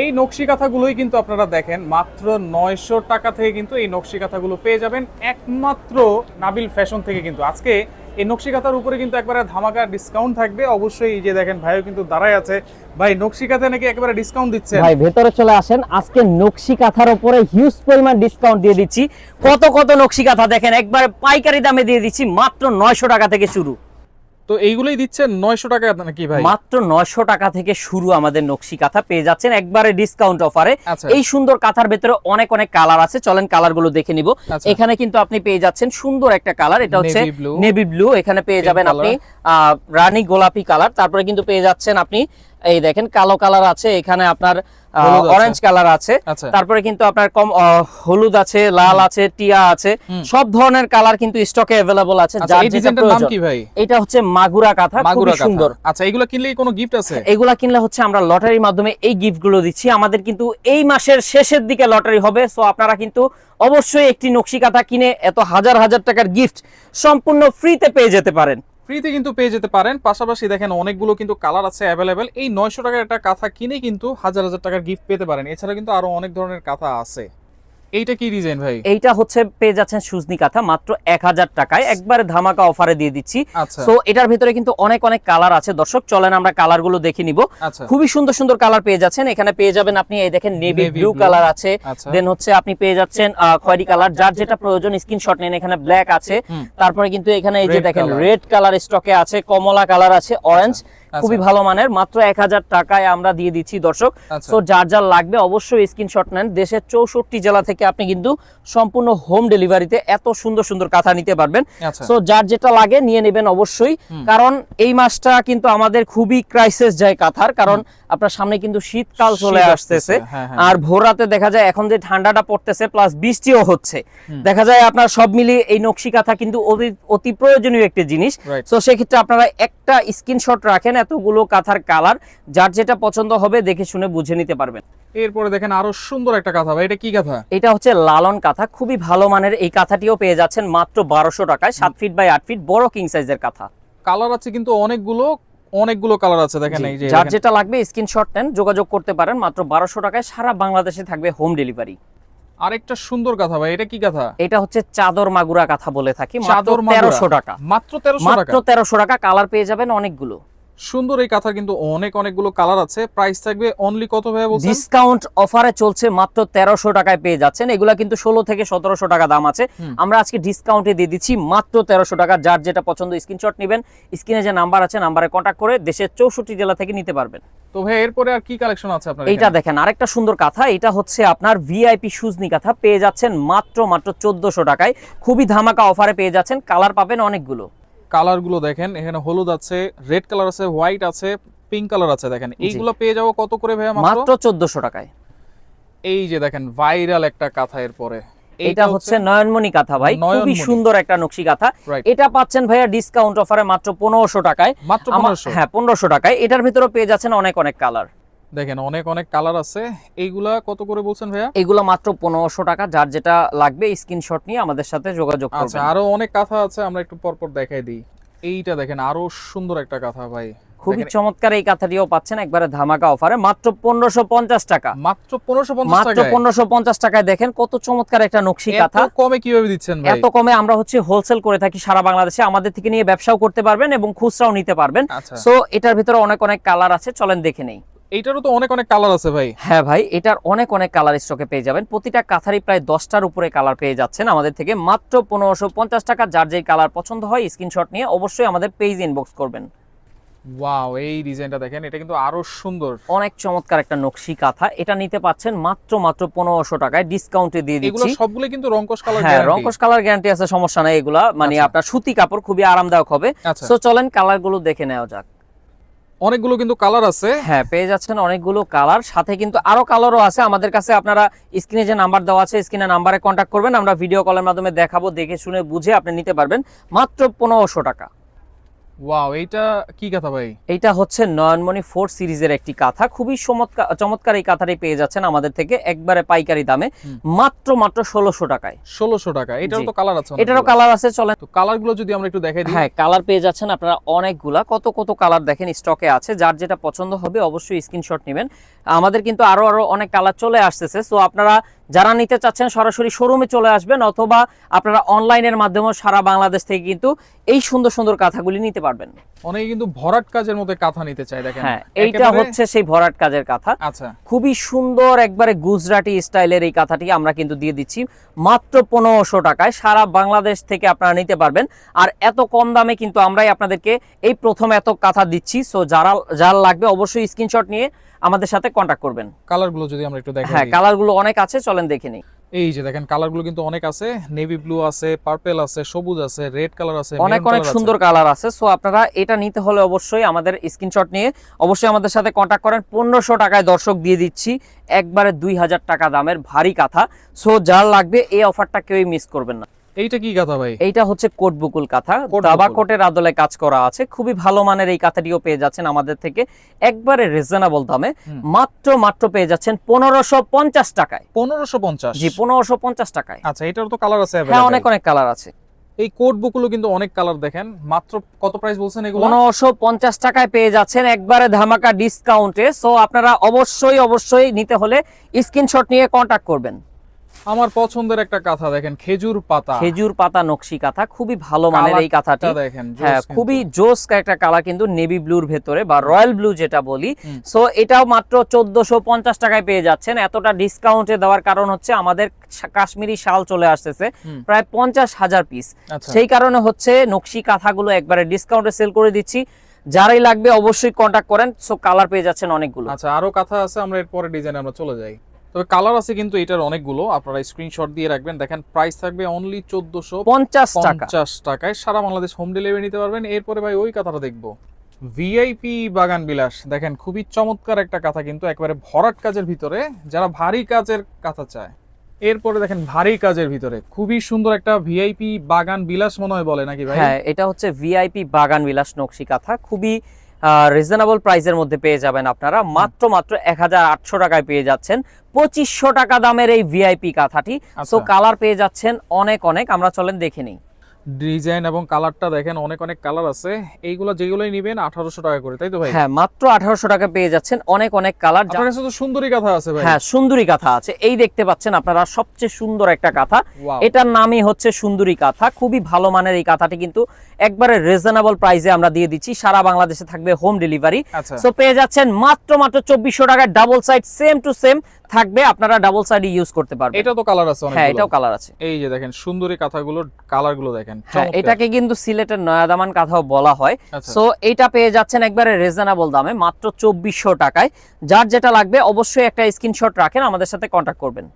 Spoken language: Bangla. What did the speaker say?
এই নকশি কাঁথাগুলোই কিন্তু আপনারা দেখেন, মাত্র নয়শো টাকা থেকে কিন্তু এই নকশি কাঁথাগুলো পেয়ে যাবেন একমাত্র নাবিল ফ্যাশন থেকে কিন্তু। আজকে এই নকশি কাঁথার উপরে কিন্তু একবারে ধামাকা ডিসকাউন্ট থাকবে। অবশ্যই যে দেখেন, ভাইও কিন্তু দাঁড়ায় আছে। ভাই, নকশি কাঁথা নাকি একবারে ডিসকাউন্ট দিচ্ছে ভাই, ভেতরে চলে আসেন। আজকে নকশি কাঁথার উপরে হিউজ পরিমাণ ডিসকাউন্ট দিয়ে দিচ্ছি। কত কত নকশি কাঁথা দেখেন, একবারে পাইকারি দামে দিয়ে দিচ্ছি, মাত্র নয়শো টাকা থেকে শুরু। তো এইগুলোই দিচ্ছে নয়শো টাকা নাকি ভাই? মাত্র নয়শো টাকা থেকে শুরু আমাদের নকশি কাঁথা। পেয়ে যাচ্ছেন একবারে ডিসকাউন্ট অফারে আচ্ছা। এই সুন্দর কাঁথার ভেতরে অনেক অনেক কালার আছে। চলেন কালারগুলো দেখে নিব। আচ্ছা। এখানে কিন্তু আপনি পেয়ে যাচ্ছেন সুন্দর একটা কালার এটা হচ্ছে নেভি ব্লু এখানে পেয়ে যাবেন আপনি আহ, রানী গোলাপি কালার তারপরে কিন্তু পেয়ে যাচ্ছেন আপনি এই দেখেন কালো কালার আছে। এখানে আপনার। অরেঞ্জ কালার আছে। আচ্ছা। তারপরে কিন্তু আপনার কম হলুদ আছে লাল আছে টিয়া আছে। সব ধরনের কালার কিন্তু স্টকে অ্যাভেলেবল আছে আচ্ছা যার যেটা প্রয়োজন। কি ভাই? এটা হচ্ছে মাগুরা কাঁথা মাগুরা সুন্দর। আচ্ছা এগুলো কিনলেই কোনো গিফট আছে? এগুলা কিনলে হচ্ছে আমরা লটারির মাধ্যমে এই গিফটগুলো দিচ্ছি। আমাদের কিন্তু এই মাসের শেষের দিকে লটারি হবে সো আপনারা কিন্তু অবশ্যই একটি নকশি কাঁথা কিনে এত হাজার হাজার টাকার গিফট সম্পূর্ণ ফ্রিতে পেয়ে যেতে পারেন। ফ্রিতে কিন্তু পেয়ে যেতে পারেন। পাশাপাশি দেখেন অনেকগুলো কিন্তু কালার আছে অ্যাভেলেবেল। এই নয়শো টাকার একটা কাঁথা কিনে কিন্তু হাজার হাজার টাকার গিফট পেতে পারেন। এছাড়া কিন্তু আরও অনেক ধরনের কাঁথা আছে। এইটা কি ডিজাইন ভাই? এইটা হচ্ছে পেয়ে যাচ্ছেন সুজনি কাঁথা মাত্র এক হাজার টাকায়। একবারে ধামাকা অফারে দিয়ে দিচ্ছি। আচ্ছা। সো এটার ভিতরে কিন্তু অনেক অনেক কালার আছে। দর্শক চলেন আমরা কালারগুলো দেখে নিব। আচ্ছা। খুবই সুন্দর সুন্দর কালার পেয়ে যাচ্ছেন। এখানে পেয়ে যাবেন আপনি এই দেখেন নেভি ব্লু কালার আছে। আচ্ছা। দেন হচ্ছে আপনি পেয়ে যাচ্ছেন খয়েরি কালার যার যেটা প্রয়োজন স্ক্রিনশট নেন এখানে ব্ল্যাক আছে। তারপরে কিন্তু এখানে এই যে দেখেন রেড কালার স্টকে আছে কমলা কালার আছে অরেঞ্জ আচ্ছা। খুবই ভালো মানের মাত্র এক হাজার টাকায় আমরা দিয়ে দিচ্ছি দর্শক। আচ্ছা। সো যার যার লাগবে অবশ্যই স্ক্রিনশট নেন। দেশের চৌষট্টি জেলা থেকে আপনি কিন্তু সম্পূর্ণ হোম ডেলিভারিতে এত সুন্দর সুন্দর কাঁথা নিতে পারবেন। আচ্ছা। সো যার যেটা লাগে নিয়ে নেবেন অবশ্যই। কারণ এই মাসটা কিন্তু আমাদের খুবই ক্রাইসিস যায় কাঁথার। কারণ আপনার সামনে কিন্তু শীতকাল চলে আসতেছে হ্যাঁ হ্যাঁ আর ভোর রাতে দেখা যায় এখন যে ঠান্ডাটা পড়তেছে প্লাস বৃষ্টিও হচ্ছে। দেখা যায় আপনার সব মিলিয়ে এই নকশি কাঁথা কিন্তু অতি- অতি প্রয়োজনীয় একটি জিনিস। তো সেক্ষেত্রে আপনারা একটা স্ক্রিনশট রাখেন এতগুলো কাঁথার কালার যার যেটা পছন্দ হবে দেখে শুনে বুঝে নিতে পারবেন। এরপরে দেখেন আরও সুন্দর একটা কাঁথা ভাই এটা কি কাঁথা? এটা হচ্ছে লালন কাঁথা খুবই ভালো মানের এই কাঁথাটিও পেয়ে যাচ্ছেন মাত্র বারোশো টাকায় সাত ফিট বাই আট ফিট বড় কিং সাইজের কাঁথা। কালার আছে কিন্তু অনেকগুলো অনেকগুলো কালার আছে দেখেন এই যে যার যেটা লাগবে স্ক্রিনশট নেন যোগাযোগ করতে পারেন মাত্র বারোশো টাকায় সারা বাংলাদেশে থাকবে হোম ডেলিভারি আরেকটা সুন্দর কাঁথা ভাই এটা কি কাঁথা? এটা হচ্ছে চাদর মাগুরা কাঁথা বলে থাকি মাত্র তেরোশো টাকা। মাত্র তেরোশো টাকা? মাত্র তেরোশো টাকা কালার পেয়ে যাবেন অনেকগুলো। সুন্দর এই কাঁথা কিন্তু অনেক অনেকগুলো কালার আছে। প্রাইস থাকবে অনলি কত ভাই বলছেন? ডিসকাউন্ট অফারে চলছে মাত্র তেরোশো টাকায় পেয়ে যাচ্ছেন। এগুলা কিন্তু ষোলো থেকে সতেরোশো টাকা দাম আছে। আমরা আজকে ডিসকাউন্টে দিয়ে দিচ্ছি মাত্র তেরোশো টাকা। যার যেটা পছন্দ স্ক্রিনশট নেবেন। স্ক্রিনে যে নাম্বার আছে নাম্বারে কন্টাক্ট করে দেশের চৌষট্টি জেলা থেকে নিতে পারবেন। তো ভাই এরপরে আর কি কালেকশন আছে আপনার এটা দেখেন আরেকটা সুন্দর কাঁথা। এটা হচ্ছে আপনার ভিআইপি সুজনি কাঁথা। পেয়ে যাচ্ছেন মাত্র মাত্র চোদ্দশো টাকায়। খুবই ধামাকা অফারে পেয়ে যাচ্ছেন। কালার পাবেন অনেকগুলো। কালারগুলো দেখেন এখানে হলুদ আছে রেড কালার আছে হোয়াইট আছে পিঙ্ক কালার আছে দেখেন। এইগুলো পেয়ে যাব কত করে ভাইয়া মাত্র? চোদ্দশো টাকায়। এই যে দেখেন ভাইরাল একটা কাঁথা এরপরে। এটা হচ্ছে নয়নমণি কাঁথা ভাই খুবই সুন্দর একটা নকশি কাঁথা। এটা পাচ্ছেন ভাইয়া ডিসকাউন্ট অফারে মাত্র পনেরোশো টাকায়। মাত্র হ্যাঁ পনেরোশো টাকায়। এটার ভিতরে পেয়ে যাচ্ছেন অনেক অনেক কালার। দেখেন অনেক অনেক কালার আছে। এইগুলা কত করে বলছেন ভাইয়া? এগুলো মাত্র পনেরোশো টাকা যার যেটা লাগবে স্ক্রিনশট নিয়ে আমাদের সাথে যোগাযোগ আচ্ছা আরও অনেক কাঁথা আছে আমরা একটু পরপর দেখাই দিই। এইটা দেখেন আরও সুন্দর একটা কাঁথা ভাই। খুবই চমৎকার এই কাঁথাটিও পাচ্ছেন একবারে ধামাকা অফারে মাত্র পনেরোশো পঞ্চাশ টাকা। মাত্র পনেরোশো মাত্র পনেরোশো পঞ্চাশ টাকায় দেখেন কত চমৎকার একটা নকশি কাঁথা। কমে কীভাবে দিচ্ছেন এত কমে আমরা হচ্ছে হোলসেল করে থাকি সারা বাংলাদেশে আমাদের থেকে নিয়ে ব্যবসাও করতে পারবেন এবং খুচরাও নিতে পারবেন। আচ্ছা। সো এটার ভিতরে অনেক অনেক কালার আছে চলেন দেখে নেই। এইটারও তো অনেক অনেক কালার আছে ভাই। হ্যাঁ ভাই এটার অনেক অনেক কালার স্টকে পেয়ে যাবেন। প্রতিটা কাথারই প্রায় দশটার উপরে কালার পেয়ে যাচ্ছেন আমাদের থেকে। মাত্র পনেরোশো পঞ্চাশ টাকা যার যেই কালার পছন্দ হয় স্ক্রিনশট নিয়ে অবশ্যই আমাদের পেজ ইনবক্স করবেন। ওয়াও এই ডিজাইনটা দেখেন এটা কিন্তু আরও সুন্দর। অনেক চমৎকার একটা নকশি কাঁথা। এটা নিতে পাচ্ছেন মাত্র মাত্র পনেরোশো টাকায়। ডিসকাউন্টে দিয়ে এগুলো দিচ্ছি সবগুলো কিন্তু রংকশ কালার হ্যাঁ রঙ্কশ কালার গ্যারান্টি আছে সমস্যা নাই এগুলা। মানে আচ্ছা। আপনার সুতি কাপড় খুবই আরামদায়ক হবে। আচ্ছা। সো চলেন কালারগুলো দেখে নেওয়া যাক। অনেকগুলো কিন্তু কালার আছে। হ্যাঁ পেয়ে যাচ্ছেন অনেকগুলো কালার সাথে কিন্তু আরও কালারও আছে। আমাদের কাছে আপনারা স্ক্রিনে যে নাম্বার দেওয়া আছে স্ক্রিনে নাম্বারে কন্ট্যাক্ট করবেন। আমরা ভিডিও কলের মাধ্যমে দেখাবো, দেখে শুনে বুঝে আপনি নিতে পারবেন। মাত্র পনেরোশো টাকা। ওয়াও এইটা কি কথা ভাই? এইটা হচ্ছে নয়নমণি ফোর সিরিজের একটি কাঁথা। খুবই চমৎকার এই কাঁথাটি পেয়ে যাচ্ছেন আমাদের থেকে একবারে পাইকারি দামে। মাত্র মাত্র ষোলোশো টাকায়। ষোলোশো টাকা। এটারও তো কালার আছে এটারও কালার আছে চলেন। তো কালারগুলো যদি আমরা একটু দেখাই হ্যাঁ কালার পেয়ে যাচ্ছেন আপনারা অনেকগুলা। কত কত কালার দেখেন স্টকে আছে। যার যেটা পছন্দ হবে অবশ্যই স্ক্রিনশট নেবেন। আমাদের কিন্তু আরও আরও অনেক কালার চলে আসতেছে। সো আপনারা যারা নিতে চাচ্ছেন সরাসরি শোরুমে চলে আসবেন অথবা আপনারা অনলাইনের মাধ্যমেও সারা বাংলাদেশ থেকে কিন্তু এই সুন্দর সুন্দর কাঁথাগুলি নিতে পারবেন। অনেকে কিন্তু ভরাট কাজের মধ্যে কাঁথা নিতে চায় দেখেন। হ্যাঁ এইটা হচ্ছে সেই ভরাট কাজের কাঁথা। আচ্ছা। খুবই সুন্দর একবারে গুজরাটি স্টাইলের এই কাঁথাটি আমরা কিন্তু দিয়ে দিচ্ছি। মাত্র পনেরোশো টাকায় সারা বাংলাদেশ থেকে আপনারা নিতে পারবেন। আর এত কম দামে কিন্তু আমরাই আপনাদেরকে এই প্রথম এত কাঁথা দিচ্ছি। সো যারা যার লাগবে অবশ্যই স্ক্রিনশট নিয়ে আমাদের সাথে কন্ট্যাক্ট করবেন। কালারগুলো যদি আমরা একটু দেখাই। হ্যাঁ। কালারগুলো অনেক আছে চলেন দেখে নিই। এই যে দেখেন কালারগুলো কিন্তু অনেক আছে। নেভি ব্লু আছে পার্পল আছে সবুজ আছে রেড কালার আছে অনেক অনেক সুন্দর কালার আছে। সো আপনারা এটা নিতে হলে অবশ্যই আমাদের স্ক্রিনশট নিয়ে অবশ্যই আমাদের সাথে কন্ট্যাক্ট করেন। পনেরোশো টাকায় দর্শক দিয়ে দিচ্ছি। একবারে দুই হাজার টাকা দামের ভারী কাঁথা। সো যার লাগবে এই অফারটা কেউই মিস করবেন না। এইটা কি কথা ভাই? এইটা হচ্ছে কোট বুকুল কাঁথা। কোট দাবা কোটের আদলে কাজ করা আছে। খুবই ভালো মানের এই কাঁথাটিও পেয়ে যাচ্ছেন আমাদের থেকে। একবারে রিজনেবল দামে। মাত্র মাত্র পেয়ে যাচ্ছেন পনেরোশো পঞ্চাশ টাকায়। পনেরোশো পঞ্চাশ? জি পনেরোশো পঞ্চাশ টাকায়। আচ্ছা এটার তো কালার আছে হ্যাঁ অনেক অনেক কালার আছে। এই কোট বুকগুলো কিন্তু অনেক কালার দেখেন। মাত্র কত প্রাইস বলছেন এগুলো? পনেরোশো পঞ্চাশ টাকায় পেয়ে যাচ্ছেন একবারে ধামাকা ডিসকাউন্টে সো আপনারা অবশ্যই অবশ্যই নিতে হলে স্ক্রিনশট নিয়ে কন্টাক্ট করবেন। আমার পছন্দের একটা কাঁথা দেখেন খেজুর পাতা। খেজুর পাতা নকশি কাঁথা খুবই ভালো মানের এই কাঁথাটি। দেখেন হ্যাঁ খুবই জোস একটা কালার কিন্তু নেভি ব্লুর ভেতরে বা রয়্যাল ব্লু যেটা বলি। সো এটাও মাত্র চোদ্দশো পঞ্চাশ টাকায় পেয়ে যাচ্ছেন। এতটা ডিসকাউন্টে দেওয়ার কারণ হচ্ছে আমাদের কাশ্মীরি শাল চলে আসতেছে প্রায় পঞ্চাশ হাজার পিস আচ্ছা। সেই কারণে হচ্ছে নকশি কাঁথাগুলো একবারে ডিসকাউন্টে সেল করে দিচ্ছি। যারাই লাগবে অবশ্যই কন্ট্যাক্ট করেন। সো কালার পেয়ে যাচ্ছেন অনেকগুলো। আচ্ছা আরও কথা আছে আমরা এরপরে ডিজাইনে আমরা চলে যাই। তবে কালার আছে কিন্তু এটার অনেকগুলো। আপনারা স্ক্রিনশট দিয়ে রাখবেন। দেখেন প্রাইস থাকবে অনলি চোদ্দশো পঞ্চাশ পঞ্চাশ টাকায় সারা বাংলাদেশ হোম ডেলিভারি নিতে পারবেন। এরপরে ভাই ওই কথাটা দেখব। ভিআইপি বাগান বিলাস। দেখেন খুবই চমৎকার একটা কথা কিন্তু একবারে ভরাট কাজের ভিতরে যারা ভারী কাজের কথা চায়। এরপরে দেখেন ভারী কাজের ভিতরে। খুবই সুন্দর একটা ভিআইপি বাগান বিলাস মনে হয় বলে নাকি ভাই? হ্যাঁ এটা হচ্ছে ভিআইপি বাগান বিলাস নকশি কাঁথা। খুবই রিজনেবল প্রাইসের মধ্যে পেয়ে যাবেন আপনারা। মাত্র মাত্র এক হাজার আটশো টাকায় পেয়ে যাচ্ছেন। পঁচিশশো টাকা দামের এই ভিআইপি কাঁথাটি। সো আচ্ছা কালার পেয়ে যাচ্ছেন অনেক অনেক। আমরা চলেন দেখে নিই। ডিজাইন এবং কালারটা দেখেন অনেক অনেক কালার আছে। এইগুলো যেগুলোই নিবেন আঠারোশো টাকা করে তাই তো ভাই? হ্যাঁ মাত্র আঠারোশো টাকা পেয়ে যাচ্ছেন অনেক অনেক কালার। আপনার কাছে তো সুন্দরী কথা আছে ভাই। হ্যাঁ সুন্দরী কাঁথা আছে। এই দেখতে পাচ্ছেন আপনারা সবচেয়ে সুন্দর একটা কাঁথা এটার নামই হচ্ছে সুন্দরী কাঁথা খুবই ভালো মানের এই কাঁথাটি কিন্তু একবারে রিজনেবল প্রাইসে আমরা দিয়ে দিচ্ছি। সারা বাংলাদেশে থাকবে হোম ডেলিভারি সো পেয়ে যাচ্ছেন মাত্র মাত্র চব্বিশশো টাকার double side same to same থাকবে আপনারা ডাবল সাইড ইউজ করতে পারবেন। এটা তো কালার আছে হ্যাঁ এটাও কালার আছে। এই যে দেখেন সুন্দরী কাঁথাগুলো কালারগুলো দেখেন হ্যাঁ এটাকে কিন্তু সিলেটের নয়াদামান কাঁথাও বলা হয়। আচ্ছা। সো এটা পেয়ে যাচ্ছেন একবারে রিজনেবল দামে মাত্র চব্বিশশো টাকায়। যার যেটা লাগবে অবশ্যই একটা স্ক্রিনশট রাখেন আমাদের সাথে কন্ট্যাক্ট করবেন।